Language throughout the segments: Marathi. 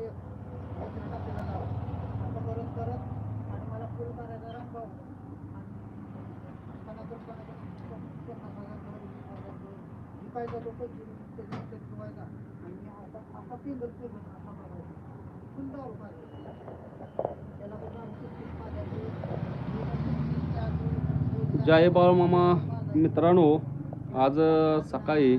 ऑर्डर परत परत आणि मला फुल करायचा रामभाऊ विकायचा तो पैसे ठेवायचा. आणि आता आता तीन असा बघायचा सुंदर उपाय त्याला पण आमची टीप मारायची. जय बाळमामा मित्रांनो आज सकाळी अ,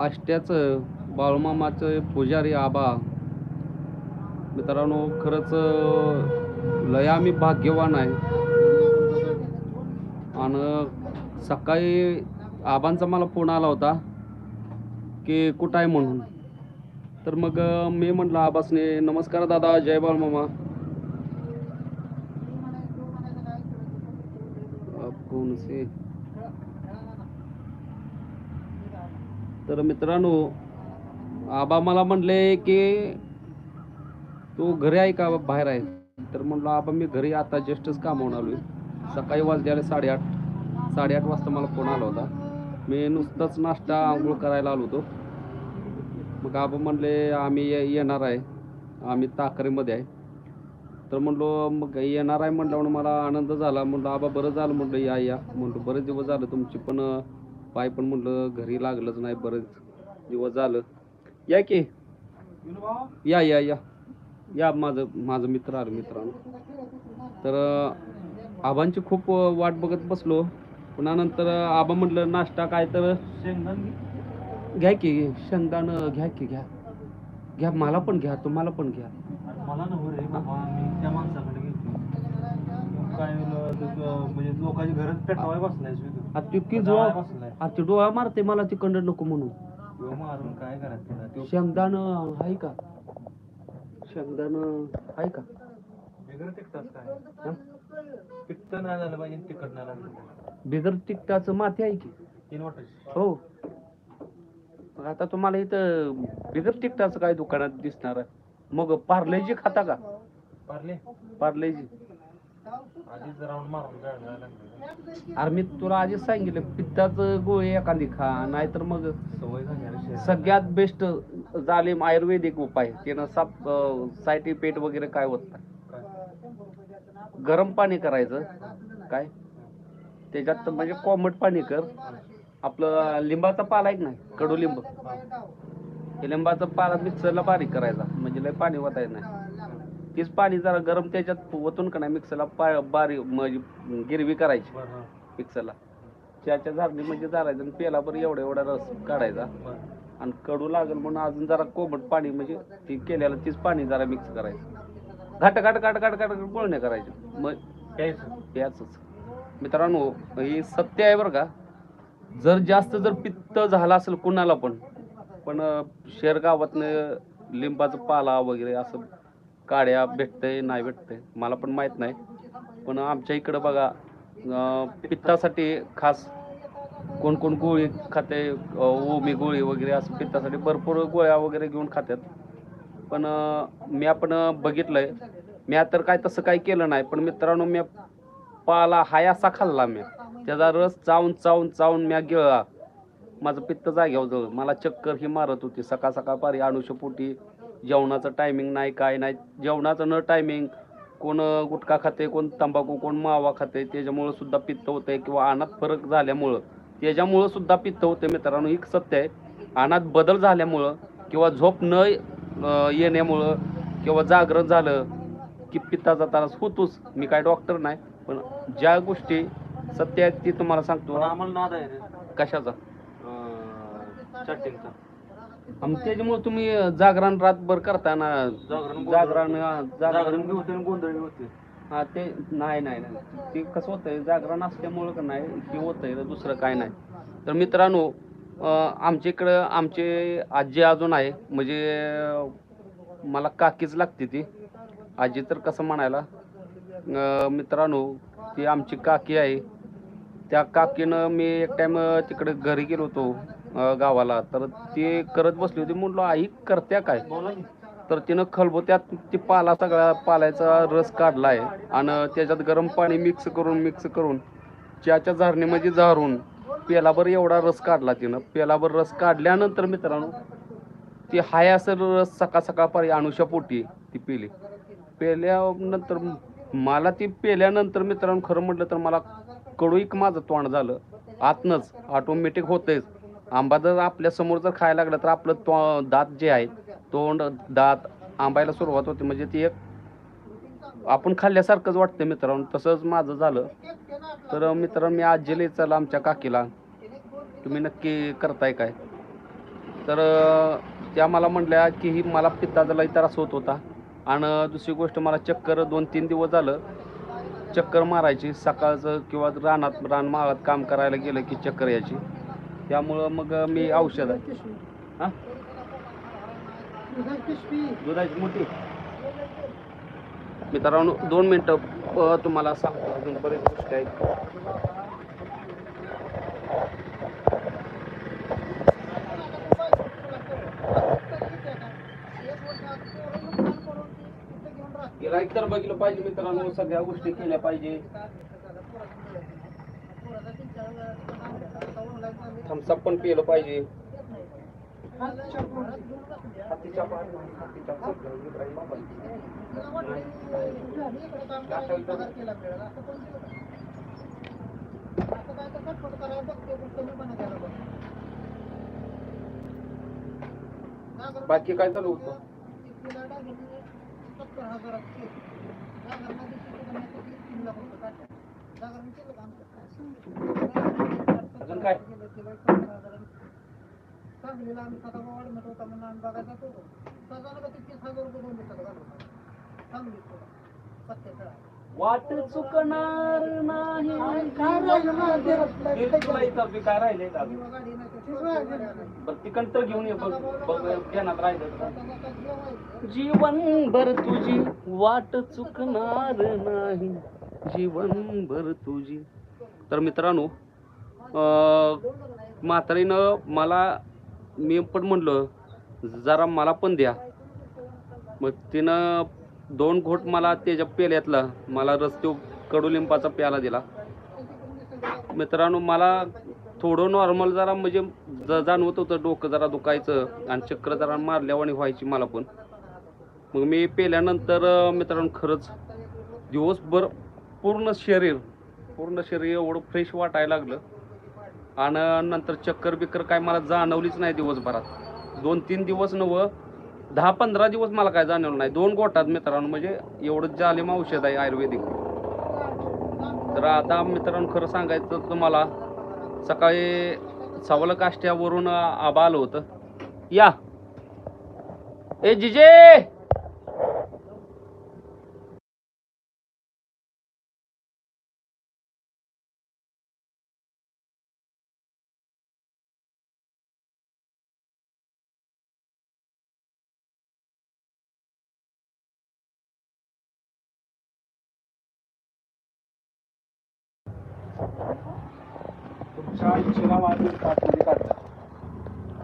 आष्ट्याचं बाळमामाचं पुजारी आबा. मित्रांनो खरंच लया लय आम्ही भाग्यवान आहे. आणि सकाळी आबांचा मला फोन आला होता की कुठं आहे म्हणून? तर मग मी म्हटलं आबासने नमस्कार दादा जय बाळमामा. आप कौन से तर मित्रांनो आबा मला म्हणले की तू घरी आहे का बाहेर आहे? तर म्हणलं आबा मी घरी आता जस्टच कामावून आलोय. सकाळी वाजल्याला साडेआठ साडेआठ वाजता मला फोन आला होता. मी नुसताच नाश्ता आंघोळ करायला आलो होतो. मग आबा म्हणले आम्ही ये- येणार आहे. आम्ही ताकरेमध्ये आहे. तर म्हणलो मग येणार आहे? म्हटल्यावर मला आनंद झाला. म्हणलं आबा बरं झालं. म्हटलं या या. म्हणलो बरेच दिवस झालं तुमची पण पाय पण म्हणलं घरी लागलंच नाही बरेच दिवस झालं. या की. या या या. या माझं माझं मित्र आलं मित्रांनो. तर आबांची खूप वाट बघत बसलो. पुन्हा नंतर आबा म्हटलं नाश्ता काय तर घ्या की शेंगदाण घ्या की घ्या. घ्या मला पण घ्या तुम्हाला पण घ्या. मला नव्हे रे बाबा मी त्या माणसाकडे गेलो काय म्हणजे लोकांची घरात पेटवाय बसलाय आ, ती की जो बसलाय. आ, ती डोळा मारते मला तिकडं नको म्हणून. मारून काय करायचं त्याला? शेंगदाण आहे का? शेंगदाण आहे का? बिगर तिकटाच काय? हं? पित्त नाही झालं पाहिजे तिकट नाही लागलं पाहिजे. बिगर माती आहे की? तीन वाटायची. हो. मग आता तुम्हाला इथं बिगर तिकटाचं काय दुकानात दिसणार आहे? मग पार्लेजी खाता का? पारले? पार्लेजी आधीच राऊंड मारून जायला लागले. अरे मी तुला आधीच सांगितलं पित्ताचं गोळी एखादी खा नाहीतर मग सवय झाली. सगळ्यात बेस्ट जालिम आयुर्वेदिक उपाय. त्यानं साप सायटी पेट वगैरे काय होत नाही? गरम पाणी करायचं. काय? त्याच्यात म्हणजे कोमट पाणी कर. आपलं लिंबाचा पाला आहे नाही? कडुलिंब हे लिंबाचा पाला मिक्सरला बारीक करायचा. म्हणजे लय पाणी ओतायचं नाही. तीच पाणी जरा गरम त्याच्यात ओतून का नाही मिक्सरला पा बारीक म्हणजे गिरवी करायची. बरं. मिक्सरला. चहाच्या झारणी म्हणजे चालायचं आणि पेला बरं एवढा एवढा रस काढायचा. बरं. आणि कडू लागेल म्हणून अजून जरा कोमट पाणी म्हणजे ती केलेलं तीच पाणी जरा मिक्स करायचं. घाट घाट घाट घाट घाट गुळणे करायचे. मग प्यायचं. याचंच मित्रांनो हे सत्य आहे बरं का. जर जास्त जर पित्त झाला असेल कुणाला पण पण अं, शेरगावातनं लिंबाचं पाला वगैरे असं काड्या भेटतंय नाही भेटतंय मला पण माहीत नाही. पण आमच्या इकडं बघा अं, पित्तासाठी खास कोण कोण गोळी खाते अं, ओमी गोळी वगैरे असं पित्तासाठी भरपूर गोळ्या वगैरे घेऊन खातात पण अं, मी आपण बघितलंय मी तर काय तसं काही केलं नाही पण मित्रांनो मी पाला हाय असा खाल्ला मी. त्याचा रस चावून चावून चावून म्या गिळला. माझं पित्त जाग्यावर जवळ मला चक्कर ही मारत होती. सकाळ सकाळ पारी अनुषपोटी जेवणाचं टायमिंग नाही काय नाही. जेवणाचं न टायमिंग कोण गुटखा खाते कोण तंबाखू कोण मावा खाते त्याच्यामुळं सुद्धा पित्त होतंय किंवा अनात फरक झाल्यामुळं. त्याच्यामुळं सुद्धा पित्त होते मित्रांनो एक सत्य आहे. अनात बदल झाल्यामुळं किंवा झोप न येण्यामुळं किंवा जागरण झालं की पित्ताचा त्रास होतोच. मी काय डॉक्टर नाही पण ज्या गोष्टी सत्य आहेत ती तुम्हाला सांगतो. आहे कशाचा? चॅटिंगचा आणि त्याच्यामुळे तुम्ही जागरण रातभर करता ना? जागरण गोंधळ. जागरण हा, जागरण जागरण बी होते आणि गोंधळ बी होते. हा ते नाही नाही नाही. ते कसं होतंय जागरण असल्यामुळं का नाही ते होतंय दुसरं काय नाही. तर मित्रांनो अं, आमच्या इकडं आमचे आजी अजून आहे. म्हणजे अं, मला काकीच लागते ती. आजी तर कसं म्हणायला अं, मित्रांनो ती आमची काकी आहे. त्या काकीनं मी एक टाइम तिकडे घरी गेलो होतो. अं, गावाला. तर ते करत बसली होती. म्हणलो आई करत्या काय? तर तिनं खलबत्यात ती पाला सगळा पाल्याचा रस काढलाय आणि त्याच्यात गरम पाणी मिक्स करून मिक्स करून चहाच्या झारणीमध्ये झारून पेलाभर एवढा रस काढला तिनं. पेलाभर रस काढल्यानंतर मित्रांनो ती हाय असं रस सकाळ सकाळपारी अनुषा पोटी ती पेली. पेल्यानंतर मला ती पेल्यानंतर मित्रांनो खरं म्हटलं तर मला कडूईक माझं तोंड झालं. आतनंच ऑटोमॅटिक होतंच आंबा जर आपल्यासमोर जर खायला लागला तर आपलं तो दात जे आहे तोंड दात आंबायला सुरुवात होते. म्हणजे ती एक आपण खाल्ल्यासारखंच वाटतं मित्रांनो. तसंच माझं झालं. तर मित्रांनो मी आजीला विचारलं आमच्या काकीला. तुम्ही नक्की करताय काय? तर त्या मला म्हणल्या की ही मला पित्ताचा त्रास होत होता. आणि दुसरी गोष्ट मला चक्कर दोन तीन दिवस झालं. चक्कर मारायची. सकाळचं किंवा रानात रान मागात काम करायला गेलं की चक्कर यायची. त्यामुळं मग मी औषध हां? दुधाची मोठी. मित्रांनो दोन मिनटं तुम्हाला सांगतो अजून बरेच गोष्टी आहेत. गिराईक तर बघितलं पाहिजे मित्रांनो सगळ्या गोष्टी केल्या पाहिजे. थम्सअप पण पिलं पाहिजे. बाबा. बाकी काय चालू होतं? अजून काय? सांगलीला आम्ही वाढ होता म्हणून आम्ही का तीस हजार रुपये दोन घालवतो वाट चुकणार नाही. काय राहिले का तर तिकडं तर घेऊन ये बघ ध्यानात राहिलं जीवन भर जीवनभर तुझी वाट चुकणार नाही. जीवनभर तुझी. तर मित्रांनो म्हातारीनं मला मी पण म्हणलं जरा मला पण द्या. मग तिनं दोन घोट मला त्याच्या पेल्यातला मला रस्ते कडुलिंबाचा प्याला दिला. मित्रांनो मला थोडं नॉर्मल जरा म्हणजे ज- जाणवत होतं डोकं जरा दुखायचं आणि चक्र जरा मारल्यावाणी व्हायची मला पण. मग मी पेल्यानंतर मित्रांनो खरंच दिवसभर पूर्ण शरीर पूर्ण शरीर एवढं फ्रेश वाटायला लागलं. आणि नंतर चक्कर बिक्कर काय मला जाणवलीच नाही दिवसभरात. दोन तीन दिवस नवं दहा पंधरा दिवस मला काय जाणवलं नाही. दोन गोटात मित्रांनो म्हणजे एवढं जालिम औषध आहे आयुर्वेदिक. तर आता मित्रांनो खरं सांगायचं तर तुम्हाला सकाळी सवल काष्ट्यावरून आबा आलं होतं. या. ए जिजे!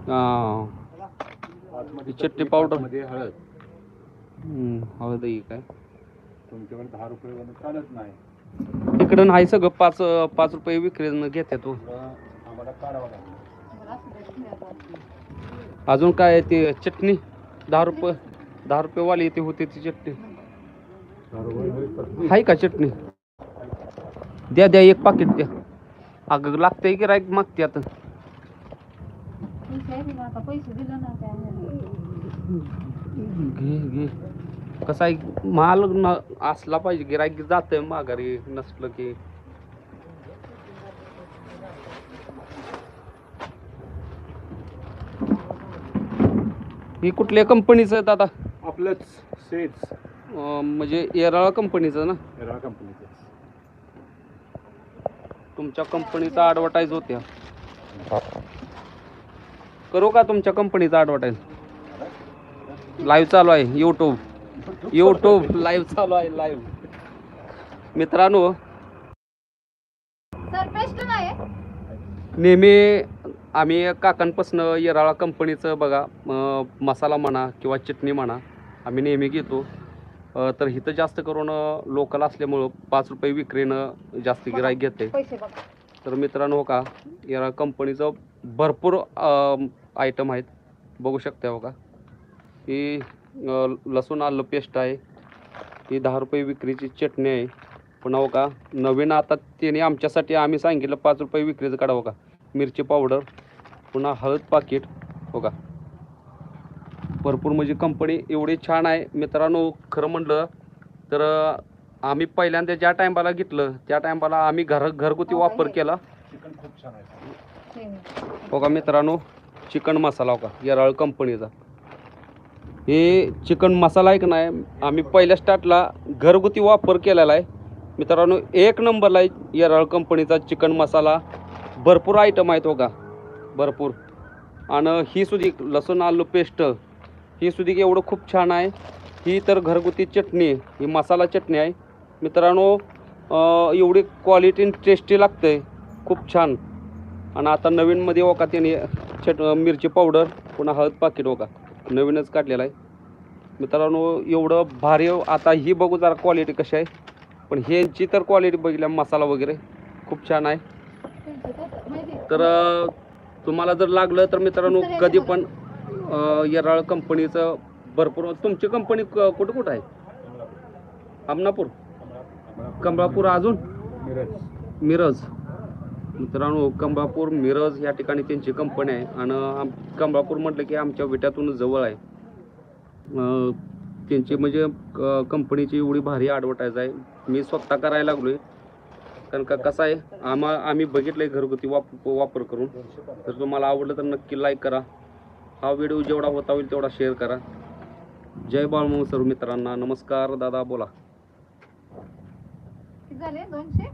हा. आतमध्ये चटणी पावडर. मध्ये हळद. हळद आहे काय? तुमच्याकडे दहा रुपये वरून चालत नाही. इकडं नाही सगळं पाच पाच रुपये विक्री आम्हाला काढावं लागलं. अजून काय आहे ते चटणी? दहा रुपये दहा रुपये वाली ती होती ती चटणी. हाय का चटणी? द्या द्या एक पाकिट द्या. अगं लागतंय की राईट मागते आता. पैसे दिले ना घे घे. कसा आहे माल न असला पाहिजे गिराईक जातंय माघारी नसलं की. ही कुठल्या कंपनीचं आहे दादा आपलंच सेज अं, म्हणजे येराळा कंपनीचं ना? एरा कंपनीचं. तुमच्या कंपनीचा ॲडव्हर्टाईज होत्या. करू का तुमच्या कंपनीचा ॲडव्हर्टाईज लाईव्ह चालू आहे यूट्यूब यूट्यूब लाईव्ह चालू आहे लाईव्ह मित्रांनो. सर नाही? नेहमी आम्ही काकांपासनं येराळा कंपनीचं बघा अं, मसाला म्हणा किंवा चटणी म्हणा आम्ही नेहमी घेतो. तर इथं जास्त करून लोकल असल्यामुळं पाच रुपये विक्रीनं जास्त गिराईक घेते तर मित्रांनो का या कंपनीचं भरपूर आयटम आहेत. बघू शकता हो का ही लसूण आलं पेस्ट आहे. ही दहा रुपये विक्रीची चटणी आहे. पुन्हा हो का नवीन आता त्याने आमच्यासाठी आम्ही सांगितलं पाच रुपये विक्रीचं काढा हो का मिरची पावडर पुन्हा हळद पाकिट हो का भरपूर म्हणजे कंपनी एवढी छान आहे. मित्रांनो खरं म्हणलं तर आम्ही पहिल्यांदा ज्या टायमाला घेतलं त्या टायमाला आम्ही घर घरगुती वापर केला. चिकन खूप छान आहे. हे, का मित्रांनो चिकन मसाला हो का येराळ कंपनीचा हे चिकन मसाला आहे का नाही आम्ही पहिल्या स्टार्टला घरगुती वापर केलेला आहे. मित्रांनो एक नंबरला आहे येराळ कंपनीचा चिकन मसाला भरपूर आयटम आहेत हो का भरपूर. आणि ही सुधी लसूण आलू पेस्ट ही सुधी एवढं खूप छान आहे. ही तर घरगुती चटणी आहे. ही मसाला चटणी आहे. मित्रांनो एवढी क्वालिटी टेस्टी लागते. खूप छान. आणि आता नवीनमध्ये हो का त्याने चट मिरची पावडर पुन्हा हळद पाकिट हो का नवीनच काढलेलं आहे. मित्रांनो एवढं भारी आता ही बघू जरा क्वालिटी कशी आहे. पण ह्यांची तर क्वालिटी बघितल्या मसाला वगैरे. खूप छान आहे? तर तुम्हाला जर लागलं तर मित्रांनो कधी पण येराळ कंपनीचं भरपूर तुमची कंपनी क- कुठं कुठं आहे? अमनापूर? कमळापूर अजून? मिरज. मिरज मित्रांनो कमळापूर मिरज या ठिकाणी त्यांची कंपनी आहे. आणि आम कंबापूर म्हटलं की आमच्या विट्यातून जवळ आहे. त्यांची म्हणजे क- कंपनीची एवढी भारी ॲडव्हर्टाईज आहे. मी स्वतः करायला लागलो आहे कारण का कसं आहे आम्हा आम्ही बघितलं आहे घरगुती वाप वापर करून. तर तुम्हाला आवडलं तर नक्की लाईक करा. हा व्हिडिओ जेवढा होता होईल तेवढा शेअर करा. जय बाळमू सर्व मित्रांना नमस्कार दादा बोला. झाले? दोनशे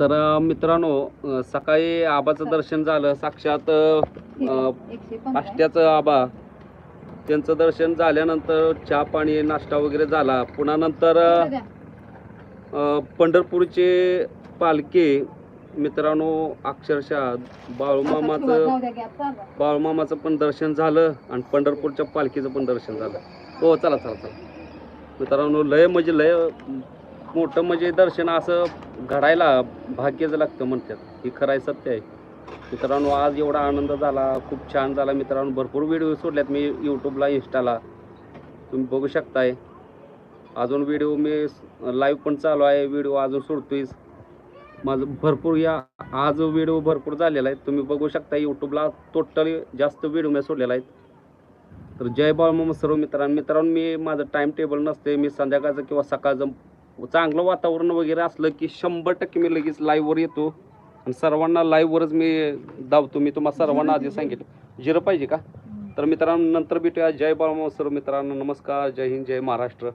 तर अं, मित्रांनो अं, सकाळी आबाचं दर्शन झालं. साक्षात अं. आष्ट्याचं आबा. त्यांचं दर्शन झाल्यानंतर चहा पाणी नाश्ता वगैरे झाला. पुन्हा नंतर अं. अ, पंढरपूरचे पालखे. मित्रांनो अक्षरशः बाळूमामाचं. बाळूमामाचं पण दर्शन झालं आणि पंढरपूरच्या पालखीचं पण दर्शन झालं. हो चला चला चला. मित्रांनो लय म्हणजे लय मोठं म्हणजे दर्शन असं घडायला भाग्यच लागतं म्हणतात. हे खरं आहे सत्य आहे. मित्रांनो आज एवढा आनंद झाला खूप छान झाला. मित्रांनो भरपूर व्हिडिओ सोडल्यात मी यूट्यूबला इंस्टाला तुम्ही बघू शकताय. अजून व्हिडिओ मी लाईव्ह पण चालू आहे. व्हिडिओ अजून सोडतोय माझं भरपूर या आज व्हिडिओ भरपूर झालेला आहे. तुम्ही बघू शकता यूट्यूबला टोटली जास्त व्हिडिओ मी सोडलेला आहेत तर जय बाळमामा सर्व मित्रांनो. मित्रांनो मी माझं टाईम टेबल नसते मी संध्याकाळचं किंवा सकाळचं चांगलं वातावरण वगैरे असलं की शंभर टक्के मी लगेच लाईव्हवर येतो. आणि सर्वांना लाईव्हवरच मी दावतो मी तुम्हाला सर्वांना आधी सांगितलं जिरं पाहिजे का? तर मित्रांनो नंतर भेटूया. जय बाळमामा सर्व मित्रांनो नमस्कार. जय हिंद जय महाराष्ट्र.